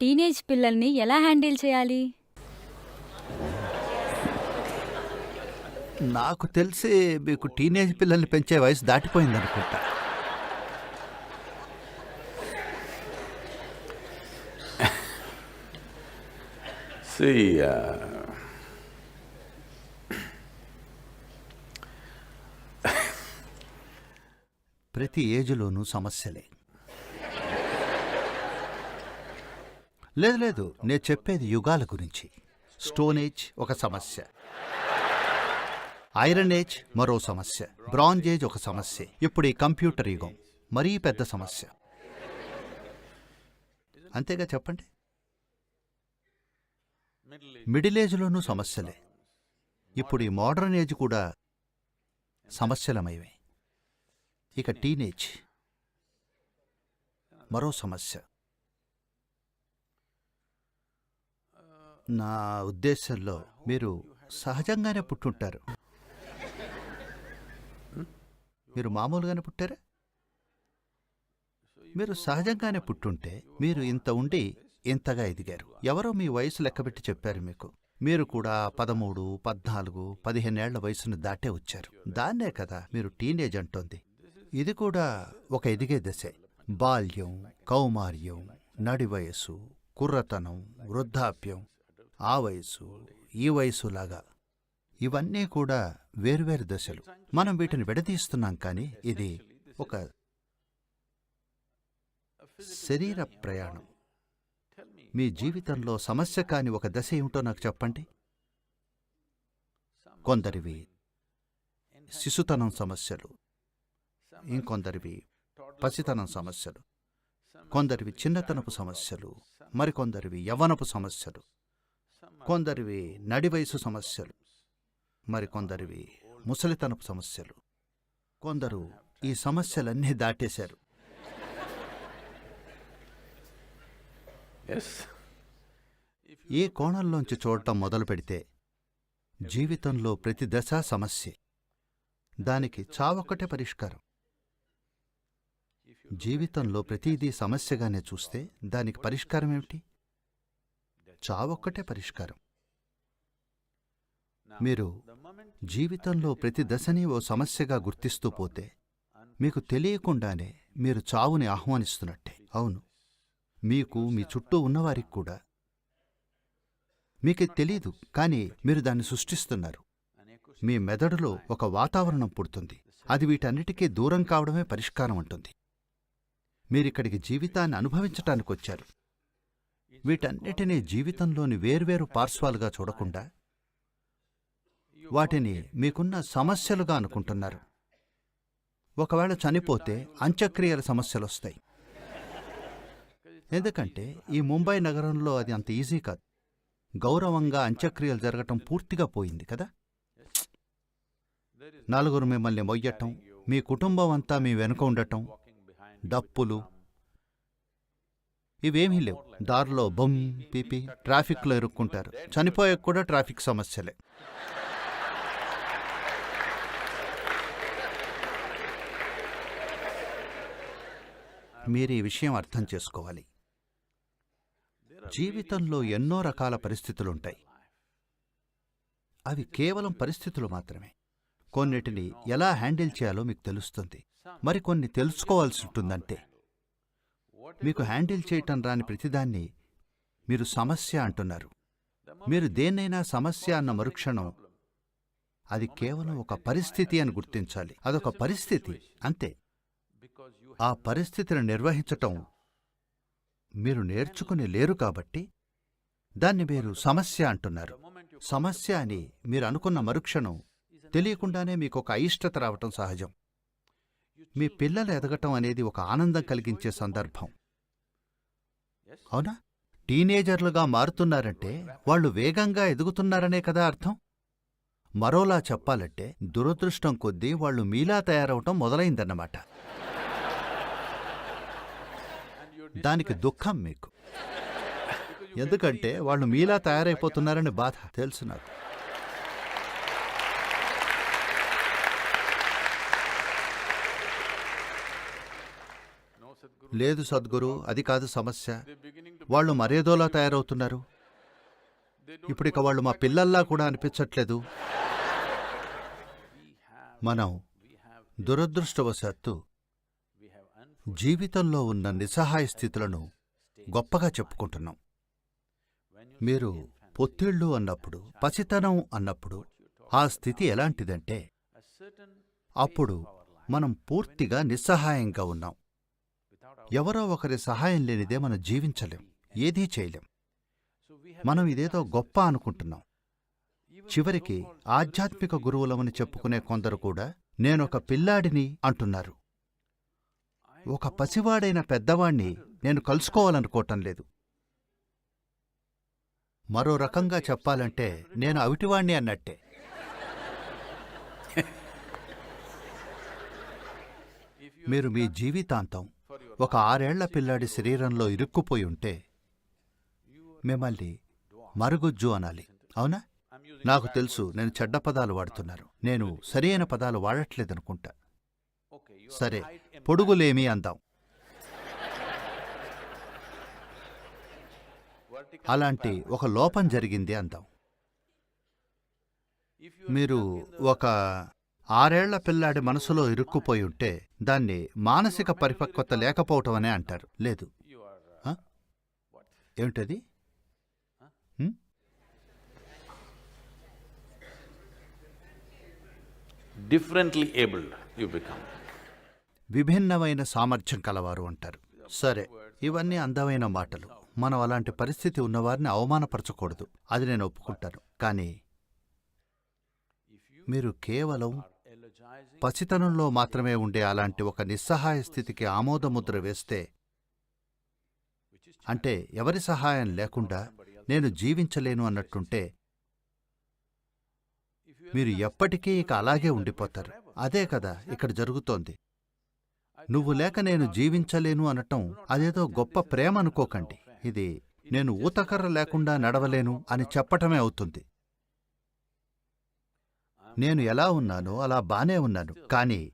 Teenage పిల్లల్ని ఎలా handle చేయాలి? నాకు తెలిసి మీకు టీనేజ్ పిల్లల్ని పెంచే వయసు దాటిపోయింది అనుకుంటా uh, ప్రతి ఏజ్లోనూ సమస్యలే. లేదు లేదు. నేను చెప్పేది యుగాల గురించి. స్టోన్ ఏజ్ ఒక సమస్య. ఐరన్ ఏజ్ మరో సమస్య. బ్రాంజ్ ఏజ్ ఒక సమస్య. ఇప్పుడు ఈ కంప్యూటర్ యుగం. మరీ పెద్ద సమస్య. అంతేగా చెప్పండి? మిడిల్ ఏజ్లోనూ సమస్యలే. ఇప్పుడు ఈ మోడర్న్ ఏజ్ కూడా సమస్యలమైవే ఇక టీనేజ్. మరో సమస్య. నా ఉద్దేశంలో మీరు సహజంగానే పుట్టుంటారు. మీరు మామూలుగానే పుట్టారా? మీరు సహజంగానే పుట్టుంటే మీరు ఇంత ఉండి ఇంతగా ఎదిగారు. ఎవరో మీ వయసు లెక్కబెట్టి చెప్పారు మీకు. మీరు కూడా పదమూడు పద్నాలుగు పదిహేనేళ్ళ వయసును దాటే వచ్చారు. దాన్నే కదా మీరు టీనేజ్ అంటోంది. ఇది కూడా ఒక ఎదిగే దశే. బాల్యం కౌమార్యం నడి వయస్సు కుర్రతనం వృద్ధాప్యం ఆ వయసు ఈ వయసులాగా ఇవన్నీ కూడా వేర్వేరు దశలు. మనం వీటిని విడదీస్తున్నాం కానీ ఇది ఒక శరీర ప్రయాణం. మీ జీవితంలో సమస్య కాని ఒక దశ ఏమిటో నాకు చెప్పండి. కొందరివి శిశుతనం సమస్యలు. ఇంకొందరివి పసితనం సమస్యలు. కొందరివి చిన్నతనపు సమస్యలు. మరికొందరివి యవ్వనపు సమస్యలు. కొందరివి నడి వయసు సమస్యలు మరికొందరివి ముసలితనపు సమస్యలు. కొందరు ఈ సమస్యలన్నీ దాటేశారు. ఏ కోణంలోంచి చూడటం మొదలు పెడితే జీవితంలో ప్రతి దశ సమస్యే. దానికి చావొక్కటే పరిష్కారం. జీవితంలో ప్రతిదీ సమస్యగానే చూస్తే దానికి పరిష్కారం ఏమిటి? చావొక్కటే పరిష్కారం. మీరు జీవితంలో ప్రతి దశని ఓ సమస్యగా గుర్తిస్తూ పోతే మీకు తెలియకుండానే మీరు చావుని ఆహ్వానిస్తున్నట్టే. అవును. మీకు మీ చుట్టూ ఉన్నవారికి కూడా. మీకు తెలీదు కానీ మీరు దాన్ని సృష్టిస్తున్నారు. మీ మెదడులో ఒక వాతావరణం పుడుతుంది. అది వీటన్నిటికీ దూరం కావడమే పరిష్కారం ఉంటుంది మీరిక్కడికి జీవితాన్ని అనుభవించటానికి వచ్చారు వీటన్నిటినీ జీవితంలోని వేర్వేరు పార్శ్వాలుగా చూడకుండా వాటిని మీకున్న సమస్యలుగా అనుకుంటున్నారు. ఒకవేళ చనిపోతే అంత్యక్రియల సమస్యలొస్తాయి. ఎందుకంటే ఈ ముంబై నగరంలో అది అంత ఈజీ కాదు. గౌరవంగా అంత్యక్రియలు జరగటం పూర్తిగా పోయింది కదా? నలుగురు మిమ్మల్ని మొయ్యటం మీ కుటుంబం అంతా మీ వెనుక ఉండటం డప్పులు ఇవేమీ లేవు. దారిలో బొమ్ పీపి ట్రాఫిక్లో ఇరుక్కుంటారు. చనిపోయాక కూడా ట్రాఫిక్ సమస్యలే. మీరు ఈ విషయం అర్థం చేసుకోవాలి. జీవితంలో ఎన్నో రకాల పరిస్థితులుంటాయి. అవి కేవలం పరిస్థితులు మాత్రమే. కొన్నిటిని ఎలా హ్యాండిల్ చేయాలో మీకు తెలుస్తుంది. మరికొన్ని తెలుసుకోవాల్సి ఉంటుందంటే మీకు హ్యాండిల్ చేయటం రాని ప్రతిదాన్ని మీరు సమస్య అంటున్నారు. మీరు దేన్నైనా సమస్య అన్న మరుక్షణం అది కేవలం ఒక పరిస్థితి అని గుర్తించాలి. అదొక పరిస్థితి అంతే. ఆ పరిస్థితిని నిర్వహించటం మీరు నేర్చుకుని లేరు కాబట్టి దాన్ని మీరు సమస్య అంటున్నారు. సమస్య అని మీరు అనుకున్న మరుక్షణం తెలియకుండానే మీకు ఒక అయిష్టత రావటం సహజం. మీ పిల్లలు ఎదగటం అనేది ఒక ఆనందం కలిగించే సందర్భం. అవునా? టీనేజర్లుగా మారుతున్నారంటే వాళ్ళు వేగంగా ఎదుగుతున్నారనే కదా అర్థం? మరోలా చెప్పాలంటే దురదృష్టం కొద్దీ వాళ్ళు మీలా తయారవటం మొదలైందన్నమాట. దానికి దుఃఖం మీకు. ఎందుకంటే వాళ్ళు మీలా తయారైపోతున్నారని బాధ తెలుసు నాకు. లేదు సద్గురు అది కాదు సమస్య. వాళ్ళు మరేదోలా తయారవుతున్నారు? ఇప్పుడు ఇక వాళ్ళు మా పిల్లల్లా కూడా అనిపించట్లేదు. మనం దురదృష్టవశాత్తు జీవితంలో ఉన్న నిస్సహాయ స్థితులను గొప్పగా చెప్పుకుంటున్నాం. మీరు పొత్తిళ్ళు అన్నప్పుడు పసితనం అన్నప్పుడు ఆ స్థితి ఎలాంటిదంటే అప్పుడు మనం పూర్తిగా నిస్సహాయంగా ఉన్నాం. ఎవరో ఒకరి సహాయం లేనిదే మనం జీవించలేం ఏదీ చేయలేం. మనం ఇదేదో గొప్ప అనుకుంటున్నాం. చివరికి ఆధ్యాత్మిక గురువులమని చెప్పుకునే కొందరు కూడా నేనొక పిల్లాడిని అంటున్నారు. ఒక పసివాడైన పెద్దవాణ్ణి నేను కలుసుకోవాలనుకోవటం లేదు. మరో రకంగా చెప్పాలంటే నేను అవిటివాణ్ణి అన్నట్టే. మీరు మీ జీవితాంతం ఒక ఆరేళ్ళ పిల్లాడి శరీరంలో ఇరుక్కుపోయి ఉంటే మిమ్మల్ని మరుగుజ్జు అనాలి అవునా? నాకు తెలుసు నేను చెడ్డ పదాలు వాడుతున్నారు. నేను సరైన పదాలు వాడట్లేదనుకుంటా. సరే పొడుగులేమి అందాం. అలాంటి ఒక లోపం జరిగింది అందాం. మీరు ఒక ఆరేళ్ళ పిల్లాడి మనసులో ఇరుక్కుపోయి ఉంటే దాన్ని మానసిక పరిపక్వత లేకపోవటం అనే అంటారు. లేదు? ఏమిటది? abled you become. విభిన్నమైన సామర్థ్యం కలవారు అంటారు. సరే ఇవన్నీ అందమైన మాటలు. మనం అలాంటి పరిస్థితి ఉన్నవారిని అవమానపరచకూడదు. అది నేను ఒప్పుకుంటాను. కానీ మీరు కేవలం పసితనంలో మాత్రమే ఉండే అలాంటి ఒక నిస్సహాయ స్థితికి ఆమోదముద్ర వేస్తే అంటే ఎవరి సహాయం లేకుండా నేను జీవించలేను అన్నట్టుంటే మీరు ఎప్పటికీ ఇక అలాగే ఉండిపోతారు. అదే కదా ఇక్కడ జరుగుతోంది. నువ్వు లేక నేను జీవించలేను అనటం అదేదో గొప్ప ప్రేమ అనుకోకండి. ఇది నేను ఊతకర్ర లేకుండా నడవలేను అని చెప్పటమే అవుతుంది. నేను ఎలా ఉన్నానో అలా బానే ఉన్నాను. కానీ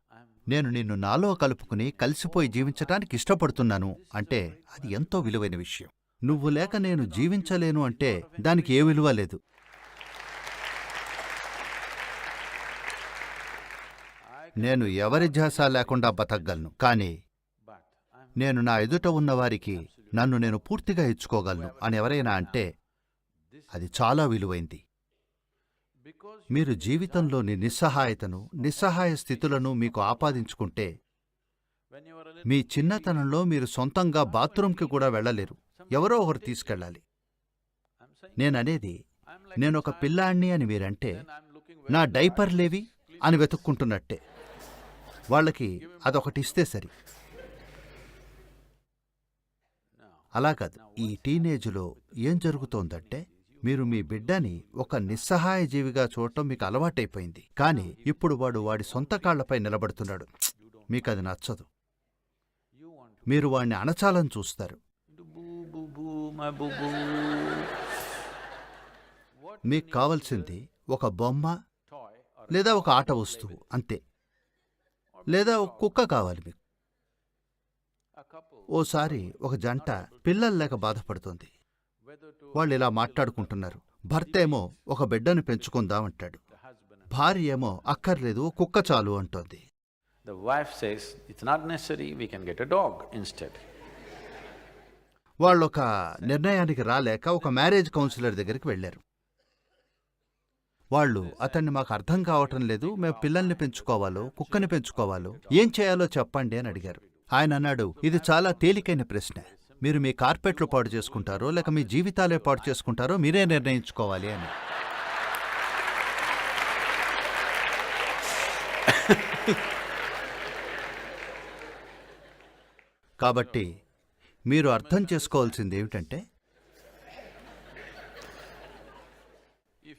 నేను నిన్ను నాలో కలుపుకుని కలిసిపోయి జీవించటానికి ఇష్టపడుతున్నాను అంటే అది ఎంతో విలువైన విషయం. నువ్వు లేక నేను జీవించలేను అంటే దానికి ఏ విలువ లేదు. నేను ఎవరి ధ్యాస లేకుండా బతకగలను. కానీ నేను నా ఎదుట ఉన్నవారికి నన్ను నేను పూర్తిగా ఇచ్చుకోగలను అని ఎవరైనా అంటే అది చాలా విలువైంది. మీరు జీవితంలోని నిస్సహాయతను నిస్సహాయ స్థితులను మీకు ఆపాదించుకుంటే మీ చిన్నతనంలో మీరు సొంతంగా బాత్రూంకి కూడా వెళ్ళలేరు. ఎవరో ఒకరు తీసుకెళ్ళాలి. నేననేది నేనొక పిల్లాణ్ణి అని మీరంటే నా డైపర్లేవి అని వెతుక్కుంటున్నట్టే. వాళ్ళకి అదొకటి ఇస్తే సరి. అలా కాదు. ఈ టీనేజ్లో ఏం జరుగుతోందంటే మీరు మీ బిడ్డని ఒక నిస్సహాయ జీవిగా చూడటం మీకు అలవాటైపోయింది. కానీ ఇప్పుడు వాడు వాడి సొంత కాళ్ళపై నిలబడుతున్నాడు. మీకు అది నచ్చదు. మీరు వాణ్ణి అణచాలని చూస్తారు. మీకు కావలసింది ఒక బొమ్మ లేదా ఒక ఆట వస్తువు అంతే. లేదా ఒక కుక్క కావాలి మీకు. ఓసారి ఒక జంట పిల్లలు లేక బాధపడుతుంది. వాళ్ళు ఇలా మాట్లాడుకుంటున్నారు. భర్త ఏమో ఒక బిడ్డను పెంచుకుందామంటాడు. భార్య ఏమో అక్కర్లేదు కుక్క చాలు అంటోంది. Says, it's not necessary, we can get a dog instead. వాళ్ళొక నిర్ణయానికి రాలేక ఒక మ్యారేజ్ కౌన్సిలర్ దగ్గరికి వెళ్ళారు. వాళ్ళు అతన్ని మాకు అర్థం కావటం లేదు మేము పిల్లల్ని పెంచుకోవాలో కుక్కని పెంచుకోవాలో ఏం చేయాలో చెప్పండి అని అడిగారు. ఆయన అన్నాడు ఇది చాలా తేలికైన ప్రశ్న. మీరు మీ కార్పెట్లు పాడు చేసుకుంటారో లేక మీ జీవితాలే పాడు చేసుకుంటారో మీరే నిర్ణయించుకోవాలి అని. కాబట్టి మీరు అర్థం చేసుకోవాల్సింది ఏమిటంటే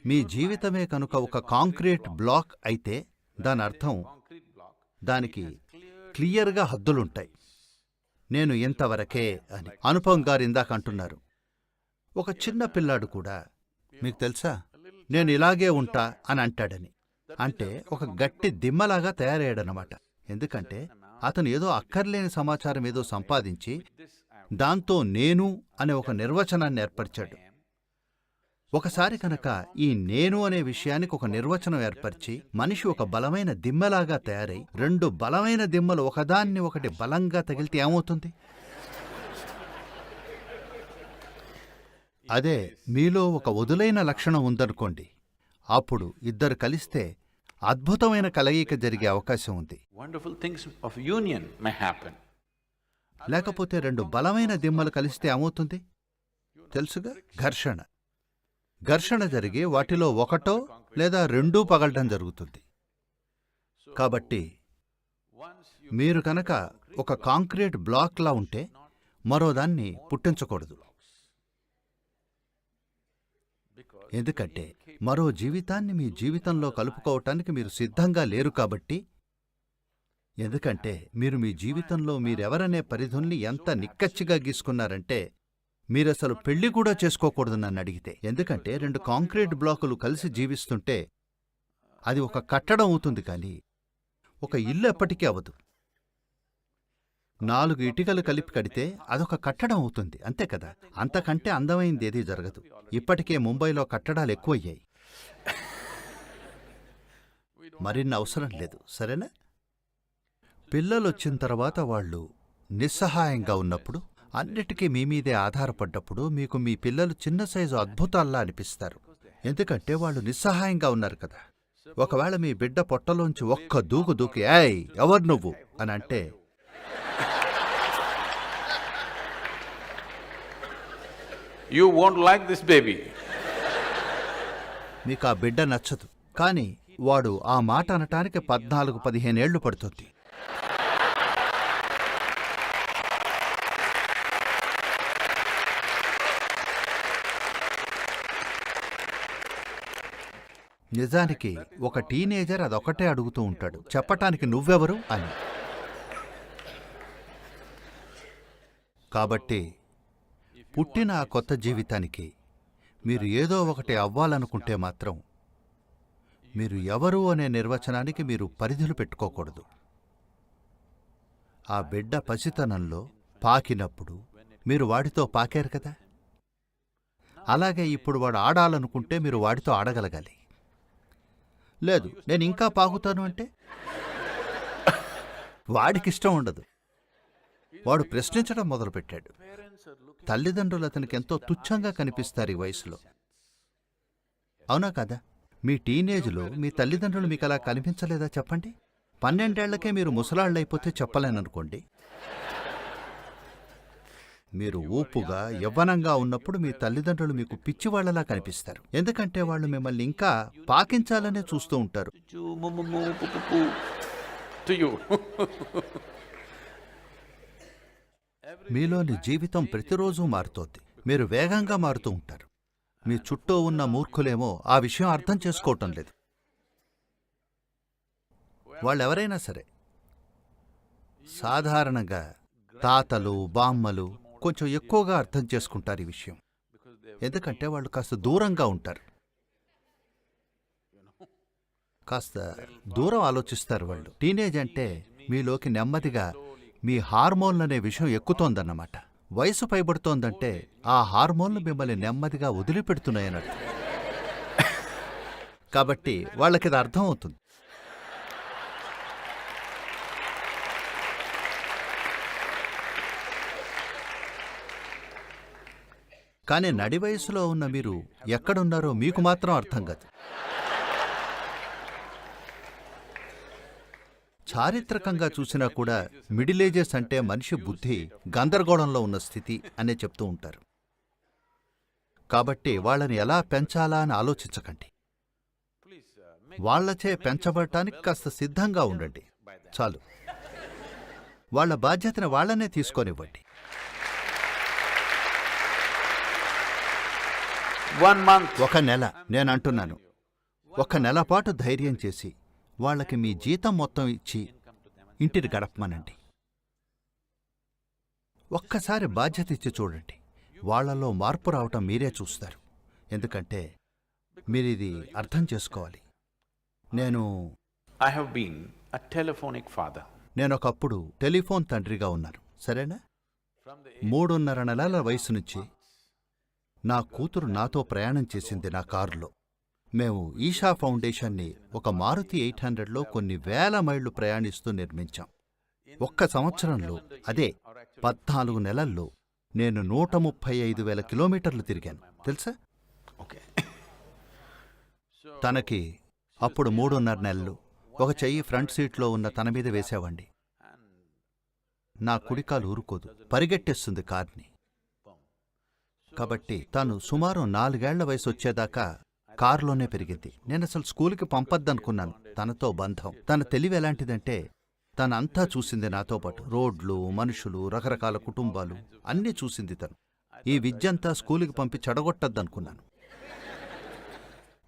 మీ జీవితమే కనుక ఒక కాంక్రీట్ బ్లాక్ అయితే దాని అర్థం దానికి క్లియర్గా హద్దులుంటాయి. నేను ఇంతవరకే అని అనుపం గారు ఇందాక అంటున్నారు. ఒక చిన్న పిల్లాడు కూడా మీకు తెలుసా? నేను ఇలాగే ఉంటా అని అంటాడని. అంటే ఒక గట్టి దిమ్మలాగా తయారయ్యాడనమాట ఎందుకంటే అతను ఏదో అక్కర్లేని సమాచారం ఏదో సంపాదించి దాంతో నేను అనే ఒక నిర్వచనాన్ని ఏర్పరిచాడు. ఒకసారి కనుక ఈ నేను అనే విషయానికి ఒక నిర్వచనం ఏర్పరిచి మనిషి ఒక బలమైన దిమ్మలాగా తయారై రెండు బలమైన దిమ్మలు ఒకదాన్ని ఒకటి బలంగా తగిలితే ఏమవుతుంది? అదే మీలో ఒక వదులైన లక్షణం ఉందనుకోండి. అప్పుడు ఇద్దరు కలిస్తే అద్భుతమైన కలయిక జరిగే అవకాశం ఉంది. లేకపోతే రెండు బలమైన దిమ్మలు కలిస్తే ఏమవుతుంది? తెలుసుగా? ఘర్షణ. ఘర్షణ జరిగి వాటిలో ఒకటో లేదా రెండూ పగలటం జరుగుతుంది. కాబట్టి మీరు కనుక ఒక కాంక్రీట్ బ్లాక్లా ఉంటే మరోదాన్ని పుట్టించకూడదు. ఎందుకంటే మరో జీవితాన్ని మీ జీవితంలో కలుపుకోవటానికి మీరు సిద్ధంగా లేరు కాబట్టి ఎందుకంటే మీరు మీ జీవితంలో మీరెవరనే పరిధుల్ని ఎంత నిక్కచ్చిగా గీసుకున్నారంటే మీరసలు పెళ్ళి కూడా చేసుకోకూడదు నన్ను అడిగితే. ఎందుకంటే రెండు కాంక్రీట్ బ్లాకులు కలిసి జీవిస్తుంటే అది ఒక కట్టడం అవుతుంది కానీ ఒక ఇల్లు ఎప్పటికీ అవ్వదు. నాలుగు ఇటుకలు కలిపి కడితే అదొక కట్టడం అవుతుంది అంతే కదా? అంతకంటే అందమైంది ఏదీ జరగదు. ఇప్పటికే ముంబైలో కట్టడాలు ఎక్కువయ్యాయి. మరిన్ని అవసరం లేదు సరేనా? పిల్లలొచ్చిన తర్వాత వాళ్ళు నిస్సహాయంగా ఉన్నప్పుడు అన్నిటికీ మీ మీదే ఆధారపడ్డప్పుడు మీకు మీ పిల్లలు చిన్న సైజు అద్భుతాల్లా అనిపిస్తారు. ఎందుకంటే వాళ్ళు నిస్సహాయంగా ఉన్నారు కదా. ఒకవేళ మీ బిడ్డ పొట్టలోంచి ఒక్క దూకు దూకి ఏయ్ ఎవరు నువ్వు? అని అంటే you won't like this baby. మీకు ఆ బిడ్డ నచ్చదు. కానీ వాడు ఆ మాట అనటానికి పద్నాలుగు పదిహేనేళ్ళు పడుతుంది. నిజానికి ఒక టీనేజర్ అదొకటే అడుగుతూ ఉంటాడు. చెప్పటానికి నువ్వెవరు? అని. కాబట్టి పుట్టిన ఆ కొత్త జీవితానికి మీరు ఏదో ఒకటి అవ్వాలనుకుంటే మాత్రం మీరు ఎవరు అనే నిర్వచనానికి మీరు పరిధులు పెట్టుకోకూడదు. ఆ బిడ్డ పసితనంలో పాకినప్పుడు మీరు వాడితో పాకారు కదా? అలాగే ఇప్పుడు వాడు ఆడాలనుకుంటే మీరు వాడితో ఆడగలగాలి. లేదు నేను ఇంకా పాకుతాను అంటే? వాడికిష్టం ఉండదు. వాడు ప్రశ్నించడం మొదలుపెట్టాడు. తల్లిదండ్రులు అతనికి ఎంతో తుచ్చంగా కనిపిస్తారు ఈ వయసులో. అవునా కదా? మీ టీనేజ్లో మీ తల్లిదండ్రులు మీకు అలా కనిపించలేదా చెప్పండి? పన్నెండేళ్ళకే మీరు ముసలాళ్ళైపోతే చెప్పలేననుకోండి. మీరు ఊపుగా యవ్వనంగా ఉన్నప్పుడు మీ తల్లిదండ్రులు మీకు పిచ్చివాళ్ళలా కనిపిస్తారు. ఎందుకంటే వాళ్ళు మిమ్మల్ని ఇంకా పాకించాలనే చూస్తూ ఉంటారు. మీలోని జీవితం ప్రతిరోజు మారుతోంది. మీరు వేగంగా మారుతూ ఉంటారు. మీ చుట్టూ ఉన్న మూర్ఖులేమో ఆ విషయం అర్థం చేసుకోవటం లేదు. వాళ్ళెవరైనా సరే సాధారణంగా తాతలు బామ్మలు కొంచెం ఎక్కువగా అర్థం చేసుకుంటారు ఈ విషయం. ఎందుకంటే వాళ్ళు కాస్త దూరంగా ఉంటారు. కాస్త దూరం ఆలోచిస్తారు వాళ్ళు. టీనేజ్ అంటే మీలోకి నెమ్మదిగా మీ హార్మోన్లు అనే విషయం ఎక్కుతోందన్నమాట. వయసు పైబడుతోందంటే ఆ హార్మోన్లు మిమ్మల్ని నెమ్మదిగా వదిలిపెడుతున్నాయన్నట్టు కాబట్టి వాళ్ళకి ఇది అర్థం అవుతుంది. కానీ నడి వయసులో ఉన్న మీరు ఎక్కడున్నారో మీకు మాత్రం అర్థం కాదు. చారిత్రకంగా చూసినా కూడా మిడిల్ ఏజెస్ అంటే మనిషి బుద్ధి గందరగోళంలో ఉన్న స్థితి అనే చెప్తూ ఉంటారు. కాబట్టి వాళ్ళని ఎలా పెంచాలా అని ఆలోచించకండి. వాళ్ళచే పెంచబడటానికి కాస్త సిద్ధంగా ఉండండి. చాలు. వాళ్ళ బాధ్యతను వాళ్ళనే తీసుకొనివ్వండి. One month. ఒక నెల నేను అంటున్నాను ఒక నెల పాటు ధైర్యం చేసి వాళ్ళకి మీ జీతం మొత్తం ఇచ్చి ఇంటిని గడపమనండి. ఒక్కసారి బాధ్యత ఇచ్చి చూడండి. వాళ్ళలో మార్పు రావటం మీరే చూస్తారు. ఎందుకంటే మీరిది అర్థం చేసుకోవాలి. నేను I have been a telephonic father. నేనొకప్పుడు టెలిఫోన్ తండ్రిగా ఉన్నాను. సరేనా? మూడున్నర నెలల వయసు నుంచి నా కూతురు నాతో ప్రయాణం చేసింది నా కారులో. మేము ఈషా ఫౌండేషన్ని ఒక మారుతి ఎయిట్ హండ్రెడ్లో కొన్ని వేల మైళ్ళు ప్రయాణిస్తూ నిర్మించాం. ఒక్క సంవత్సరంలో అదే పద్నాలుగు నెలల్లో నేను నూట ముప్పై ఐదు వేల కిలోమీటర్లు తిరిగాను. తెలుసా? Okay. తనకి అప్పుడు మూడున్నర నెలలు. ఒక చెయ్యి ఫ్రంట్ సీట్లో ఉన్న తన మీద వేసేవాణ్ణి. నా కుడికాలు ఊరుకోదు. పరిగెట్టేస్తుంది కార్ని. కాబట్టి తను సుమారు నాలుగేళ్ళ వయసు వచ్చేదాకా కారులోనే పెరిగింది. నేను అసలు స్కూల్కి పంపొద్దనుకున్నాను. తనతో బంధం. తన తెలివి ఎలాంటిదంటే తనంతా చూసింది నాతో పాటు. రోడ్లు మనుషులు రకరకాల కుటుంబాలు అన్నీ చూసింది తను. ఈ విద్యంతా స్కూలుకి పంపి చెడగొట్టద్దనుకున్నాను.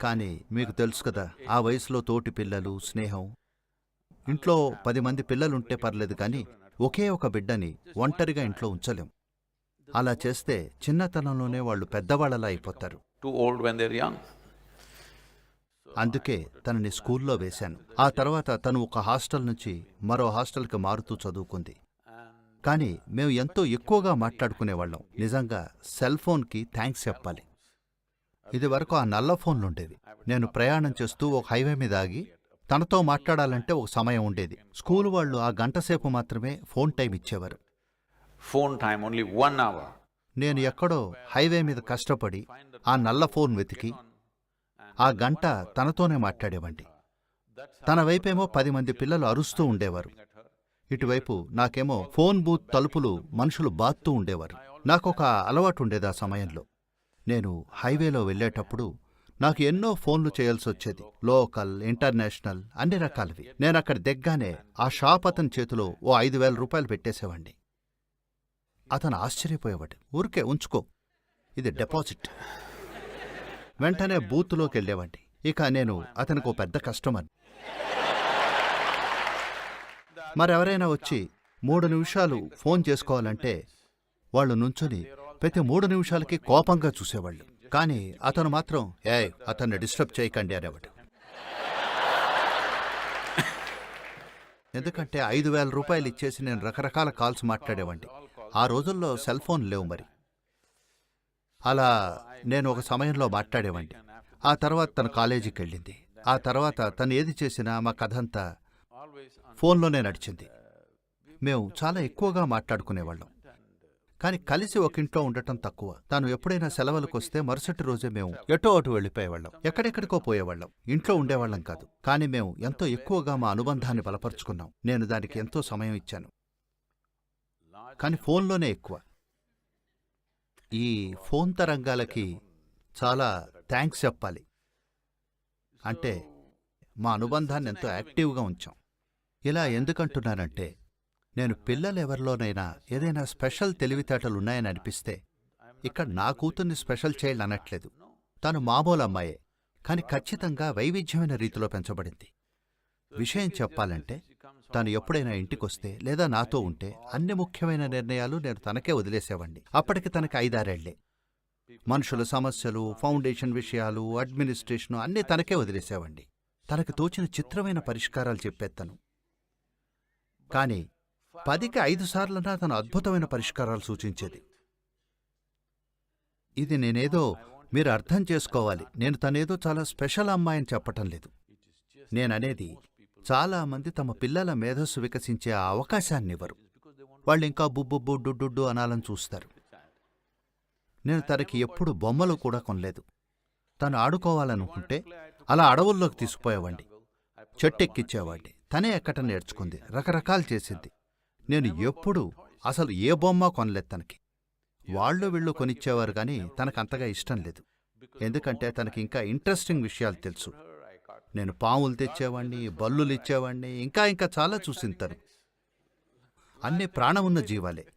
కానీ మీకు తెలుసు కదా ఆ వయసులో తోటి పిల్లలు స్నేహం. ఇంట్లో పది మంది పిల్లలుంటే పర్లేదు కానీ ఒకే ఒక బిడ్డని ఒంటరిగా ఇంట్లో ఉంచలేం. అలా చేస్తే చిన్నతనంలోనే వాళ్ళు పెద్దవాళ్ళలా అయిపోతారు. అందుకే తనని స్కూల్లో వేశాను. ఆ తర్వాత తను ఒక హాస్టల్ నుంచి మరో హాస్టల్కి మారుతూ చదువుకుంది. కానీ మేము ఎంతో ఎక్కువగా మాట్లాడుకునేవాళ్ళం. నిజంగా సెల్ ఫోన్కి థ్యాంక్స్ చెప్పాలి. ఇది వరకు ఆ నల్ల ఫోన్లుండేవి. నేను ప్రయాణం చేస్తూ ఒక హైవే మీద ఆగి తనతో మాట్లాడాలంటే ఒక సమయం ఉండేది. స్కూల్ వాళ్ళు ఆ గంటసేపు మాత్రమే ఫోన్ టైం ఇచ్చేవారు. Phone time only one hour. నేను ఎక్కడో హైవే మీద కష్టపడి ఆ నల్ల ఫోన్ వెతికి ఆ గంట తనతోనే మాట్లాడేవండి తన వైపేమో పది మంది పిల్లలు అరుస్తూ ఉండేవారు. ఇటువైపు నాకేమో ఫోన్ బూత్ తలుపులు మనుషులు బాత్తూ ఉండేవారు. నాకొక అలవాటు ఉండేది ఆ సమయంలో. నేను హైవేలో వెళ్ళేటప్పుడు నాకు ఎన్నో ఫోన్లు చేయాల్సి వచ్చేది. లోకల్ ఇంటర్నేషనల్ అన్ని రకాలవి. నేను అక్కడ దిగ్గానే ఆ షాప్ అతని చేతిలో ఓ ఐదు వేల రూపాయలు పెట్టేసేవాడిని అతను ఆశ్చర్యపోయేవాడు. ఊరికే ఉంచుకో. ఇది డిపాజిట్. వెంటనే బూత్లోకి వెళ్ళేవాడిని ఇక నేను అతనికి పెద్ద కస్టమర్ మరెవరైనా వచ్చి మూడు నిమిషాలు ఫోన్ చేసుకోవాలంటే వాళ్ళు నుంచుని ప్రతి మూడు నిమిషాలకి కోపంగా చూసేవాళ్ళు. కానీ అతను మాత్రం ఏ అతన్ని డిస్టర్బ్ చేయకండి అనేవాడు. ఎందుకంటే ఐదు వేల రూపాయలు ఇచ్చేసి నేను రకరకాల కాల్స్ మాట్లాడేవాడిని. ఆ రోజుల్లో సెల్ ఫోన్ లేవు మరి. అలా నేను ఒక సమయంలో మాట్లాడేవాడిని ఆ తర్వాత తను కాలేజీకి వెళ్ళింది. ఆ తర్వాత తను ఏది చేసినా మా కథంతా ఫోన్లోనే నడిచింది. మేము చాలా ఎక్కువగా మాట్లాడుకునేవాళ్ళం. కానీ కలిసి ఒక ఇంట్లో ఉండటం తక్కువ. తాను ఎప్పుడైనా సెలవులకు వస్తే మరుసటి రోజే మేము ఎటో అటు వెళ్ళిపోయేవాళ్ళం. ఎక్కడెక్కడికో పోయేవాళ్ళం. ఇంట్లో ఉండేవాళ్ళం కాదు. కానీ మేము ఎంతో ఎక్కువగా మా అనుబంధాన్ని బలపరుచుకున్నాం. నేను దానికి ఎంతో సమయం ఇచ్చాను. కానీ ఫోన్లోనే ఎక్కువ. ఈ ఫోన్ తరంగాలకి చాలా థ్యాంక్స్ చెప్పాలి. అంటే మా అనుబంధాన్ని ఎంతో యాక్టివ్గా ఉంచాం. ఇలా ఎందుకంటున్నానంటే నేను పిల్లలు ఎవరిలోనైనా ఏదైనా స్పెషల్ తెలివితేటలు ఉన్నాయని అనిపిస్తే ఇక్కడ నా కూతుర్ని స్పెషల్ చైల్డ్ అనట్లేదు. తను మామూలు అమ్మాయే కానీ ఖచ్చితంగా వైవిధ్యమైన రీతిలో పెంచబడింది. విషయం చెప్పాలంటే తాను ఎప్పుడైనా ఇంటికొస్తే లేదా నాతో ఉంటే అన్ని ముఖ్యమైన నిర్ణయాలు నేను తనకే వదిలేసేవాణ్ణి. అప్పటికి తనకి ఐదారేళ్ళే. మనుషుల సమస్యలు ఫౌండేషన్ విషయాలు అడ్మినిస్ట్రేషన్ అన్నీ తనకే వదిలేసేవాణ్ణి. తనకు తోచిన చిత్రమైన పరిష్కారాలు చెప్పేత్తను. కాని పదికి ఐదు సార్లన్నా తను అద్భుతమైన పరిష్కారాలు సూచించేది. ఇది నేనేదో మీరు అర్థం చేసుకోవాలి. నేను తనేదో చాలా స్పెషల్ అమ్మాయిని చెప్పటం లేదు. నేననేది చాలా మంది తమ పిల్లల మేధస్సు వికసించే అవకాశాన్నివ్వరు. వాళ్ళు ఇంకా బుబ్బుబ్బు డుడ్డుడ్డు అనాలని చూస్తారు. నేను తనకి ఎప్పుడు బొమ్మలు కూడా కొనలేదు. తను ఆడుకోవాలనుకుంటే అలా అడవుల్లోకి తీసుకుపోయేవాడిని చెట్టెక్కిచ్చేవాడిని తనే ఎక్కట నేర్చుకుంది? రకరకాలు చేసింది. నేను ఎప్పుడు అసలు ఏ బొమ్మ కొనలేదు తనకి. వాళ్ళు వీళ్ళు కొనిచ్చేవారు కానీ తనకు అంతగా ఇష్టం లేదు. ఎందుకంటే తనకి ఇంకా ఇంట్రెస్టింగ్ విషయాలు తెలుసు. నేను పాములు తెచ్చేవాణ్ణి బల్లులు ఇచ్చేవాణ్ణి ఇంకా ఇంకా చాలా చూసింది తను. ప్రాణం ఉన్న జీవాలే.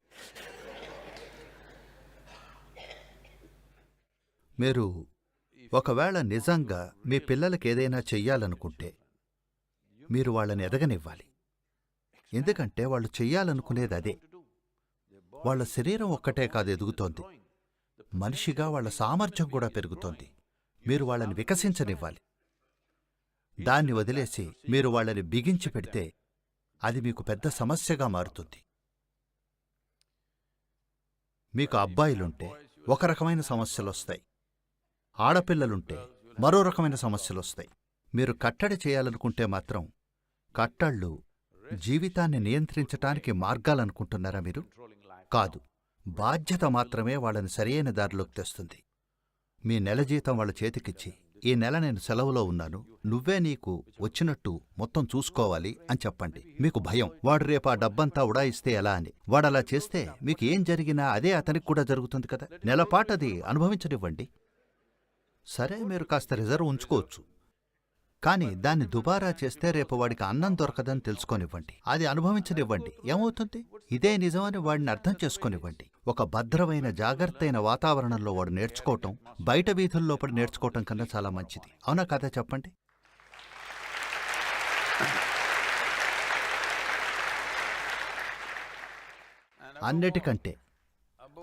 మీరు ఒకవేళ నిజంగా మీ పిల్లలకి ఏదైనా చెయ్యాలనుకుంటే మీరు వాళ్ళని ఎదగనివ్వాలి. ఎందుకంటే వాళ్ళు చెయ్యాలనుకునేది అదే. వాళ్ళ శరీరం ఒక్కటే కాదు ఎదుగుతోంది. మనిషిగా వాళ్ళ సామర్థ్యం కూడా పెరుగుతోంది. మీరు వాళ్ళని వికసించనివ్వాలి. దాన్ని వదిలేసి మీరు వాళ్ళని బిగించి పెడితే అది మీకు పెద్ద సమస్యగా మారుతుంది. మీకు అబ్బాయిలుంటే ఒక రకమైన సమస్యలొస్తాయి. ఆడపిల్లలుంటే మరో రకమైన సమస్యలొస్తాయి. మీరు కట్టడి చేయాలనుకుంటే మాత్రం కట్టళ్ళు జీవితాన్ని నియంత్రించటానికి మార్గాలనుకుంటున్నారా మీరు? కాదు. బాధ్యత మాత్రమే వాళ్ళని సరియైన దారిలోకి తెస్తుంది. మీ నెల జీతం వాళ్ళ చేతికిచ్చి ఈ నెల నేను సెలవులో ఉన్నాను. నువ్వే నీకు వచ్చినట్టు మొత్తం చూసుకోవాలి అని చెప్పండి. మీకు భయం. వాడు రేపు ఆ డబ్బంతా ఉడాయిస్తే ఎలా అని. వాడలా చేస్తే మీకు ఏం జరిగినా అదే అతనికి కూడా జరుగుతుంది కదా. నెలపాటది అనుభవించనివ్వండి. సరే మీరు కాస్త రిజర్వ్ ఉంచుకోవచ్చు. కానీ దాన్ని దుబారా చేస్తే రేపు వాడికి అన్నం దొరకదని తెలుసుకోనివ్వండి. అది అనుభవించనివ్వండి. ఏమవుతుంది? ఇదే నిజమని వాడిని అర్థం చేసుకోనివ్వండి. ఒక భద్రమైన జాగ్రత్తైన వాతావరణంలో వాడు నేర్చుకోవటం బయట వీధుల్లో పడి నేర్చుకోవటం కన్నా చాలా మంచిది. అవునా కథ చెప్పండి? అన్నిటికంటే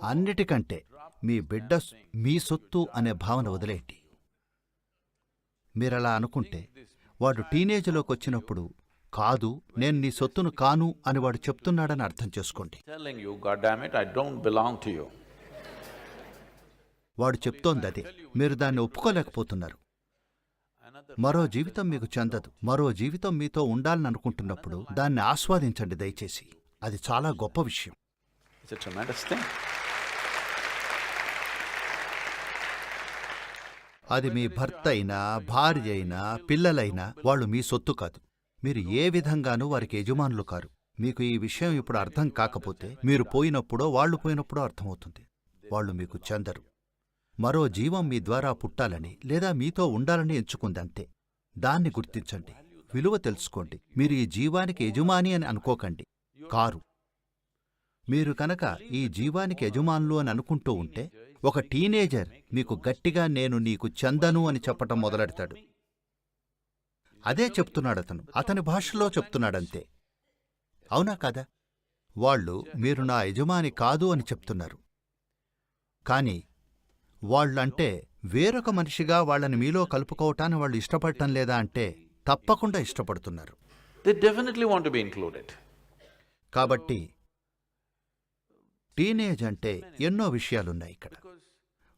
అన్నిటికంటే మీ బిడ్డ మీ సొత్తు అనే భావన వదిలేయండి. మీరలా అనుకుంటే. వాడు టీనేజ్లోకి వచ్చినప్పుడు కాదు నేను నీ సొత్తును కాను అని వాడు చెప్తున్నాడని అర్థం చేసుకోండి. వాడు చెప్తోంది అదే మీరు దాన్ని ఒప్పుకోలేకపోతున్నారు. మరో జీవితం మీకు చెందదు. మరో జీవితం మీతో ఉండాలని అనుకుంటున్నప్పుడు దాన్ని ఆస్వాదించండి దయచేసి. అది చాలా గొప్ప విషయం. అది మీ భర్త అయినా భార్య అయినా పిల్లలైనా వాళ్ళు మీ సొత్తు కాదు. మీరు ఏ విధంగానూ వారికి యజమానులు కారు. మీకు ఈ విషయం ఇప్పుడు అర్థం కాకపోతే మీరు పోయినప్పుడో వాళ్ళు పోయినప్పుడో అర్థమవుతుంది. వాళ్ళు మీకు చెందరు. మరో జీవం మీ ద్వారా పుట్టాలని లేదా మీతో ఉండాలని ఎంచుకుందంతే దాన్ని గుర్తించండి. విలువ తెలుసుకోండి. మీరు ఈ జీవానికి యజమాని అని అనుకోకండి. కారు. మీరు కనుక ఈ జీవానికి యజమానులు అని అనుకుంటూ ఉంటే ఒక టీనేజర్ మీకు గట్టిగా నేను నీకు చందను అని చెప్పటం మొదలెడతాడు. అదే చెప్తున్నాడతను అతని. భాషలో చెప్తున్నాడంతే. అవునా కదా? వాళ్ళు మీరు నా యజమాని కాదు అని చెప్తున్నారు. కాని వాళ్ళంటే వేరొక మనిషిగా వాళ్ళని మీలో కలుపుకోవటాన్ని వాళ్ళు ఇష్టపడటం లేదా అంటే తప్పకుండా ఇష్టపడుతున్నారు. కాబట్టి టీనేజ్ అంటే ఎన్నో విషయాలున్నాయి ఇక్కడ.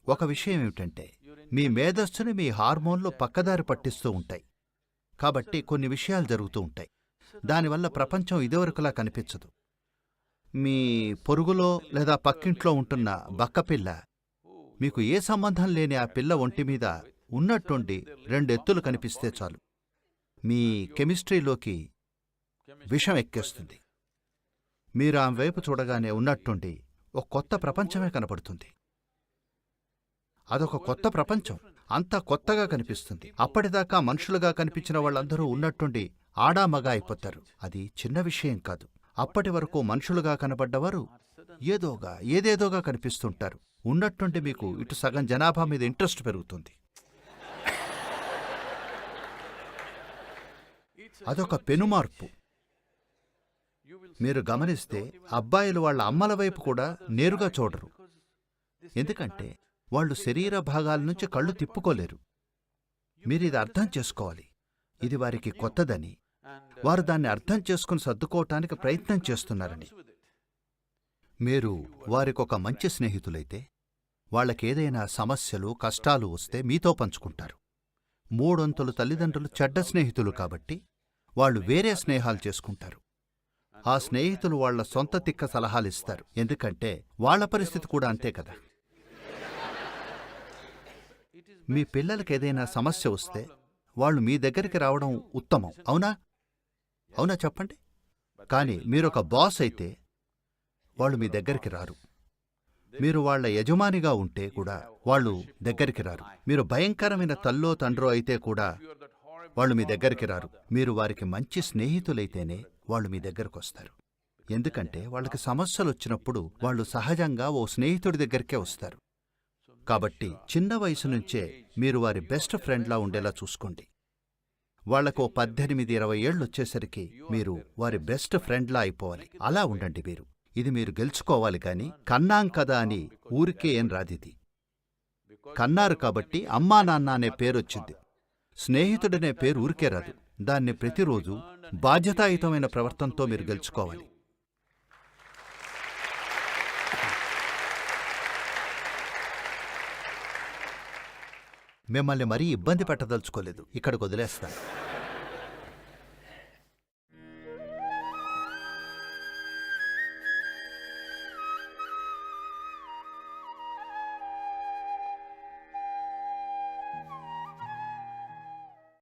ఒక విషయం ఏమిటంటే మీ మేధస్సుని మీ హార్మోన్లు పక్కదారి పట్టిస్తూ ఉంటాయి. కాబట్టి కొన్ని విషయాలు జరుగుతూ ఉంటాయి. దానివల్ల ప్రపంచం ఇదివరకులా కనిపించదు. మీ పొరుగులో లేదా పక్కింట్లో ఉంటున్న బక్కపిల్ల మీకు ఏ సంబంధం లేని ఆ పిల్ల ఒంటి మీద ఉన్నట్టుండి రెండు ఎత్తులు కనిపిస్తే చాలు. మీ కెమిస్ట్రీలోకి విషం ఎక్కేస్తుంది. మీరు ఆమె వైపు చూడగానే ఉన్నట్టుండి ఒక కొత్త ప్రపంచమే కనపడుతుంది. అదొక కొత్త ప్రపంచం. అంతా కొత్తగా కనిపిస్తుంది. అప్పటిదాకా మనుషులుగా కనిపించిన వాళ్ళందరూ ఉన్నట్టుండి ఆడా మగ అయిపోతారు. అది చిన్న విషయం కాదు. అప్పటి వరకు మనుషులుగా కనబడ్డవారు ఏదోగా ఏదేదోగా కనిపిస్తుంటారు. ఉన్నట్టుండి మీకు ఇటు సగం జనాభా మీద ఇంట్రెస్ట్ పెరుగుతుంది. అదొక పెనుమార్పు. మీరు గమనిస్తే అబ్బాయిలు వాళ్ళ అమ్మల వైపు కూడా నేరుగా చూడరు. ఎందుకంటే వాళ్ళు శరీర భాగాల నుంచి కళ్ళు తిప్పుకోలేరు. మీరిది అర్థం చేసుకోవాలి. ఇది వారికి కొత్తదని. వారు దాన్ని అర్థం చేసుకుని సర్దుకోవటానికి ప్రయత్నం చేస్తున్నారని. మీరు వారికొక మంచి స్నేహితులైతే వాళ్ళకేదైనా సమస్యలు కష్టాలు వస్తే మీతో పంచుకుంటారు. మూడొంతులు తల్లిదండ్రులు చెడ్డ స్నేహితులు కాబట్టి వాళ్ళు వేరే స్నేహాలు చేసుకుంటారు. ఆ స్నేహితులు వాళ్ళ సొంత తిక్క సలహాలిస్తారు. ఎందుకంటే వాళ్ళ పరిస్థితి కూడా అంతే కదా. మీ పిల్లలకి ఏదైనా సమస్య వస్తే వాళ్ళు మీ దగ్గరికి రావడం ఉత్తమం. అవునా? అవునా చెప్పండి. కానీ మీరొక బాస్ అయితే వాళ్ళు మీ దగ్గరికి రారు. మీరు వాళ్ళ యజమానిగా ఉంటే కూడా వాళ్ళు దగ్గరికి రారు. మీరు భయంకరమైన తల్లో తండ్రో అయితే కూడా వాళ్ళు మీ దగ్గరికి రారు. మీరు వారికి మంచి స్నేహితులైతేనే వాళ్ళు మీ దగ్గరకు వస్తారు. ఎందుకంటే వాళ్ళకి సమస్యలు వచ్చినప్పుడు వాళ్ళు సహజంగా ఓ స్నేహితుడి దగ్గరికే వస్తారు. కాబట్టి చిన్న వయసు నుంచే మీరు వారి బెస్ట్ ఫ్రెండ్లా ఉండేలా చూసుకోండి. వాళ్ళకు పద్దెనిమిది ఇరవై ఏళ్ళు వచ్చేసరికి మీరు వారి బెస్ట్ ఫ్రెండ్లా అయిపోవాలి. అలా ఉండండి మీరు. ఇది మీరు గెలుచుకోవాలి కాని కన్నాం కదా అని ఊరికే ఏం రాదిది. కన్నారు కాబట్టి అమ్మా నాన్న అనే పేరొచ్చింది స్నేహితుడనే పేరు ఊరికే రాదు. దాన్ని ప్రతిరోజు బాధ్యతాయుతమైన ప్రవర్తనతో మీరు గెలుచుకోవాలి. మిమ్మల్ని మరీ ఇబ్బంది పెట్టదలుచుకోలేదు. ఇక్కడికి వదిలేస్తాను.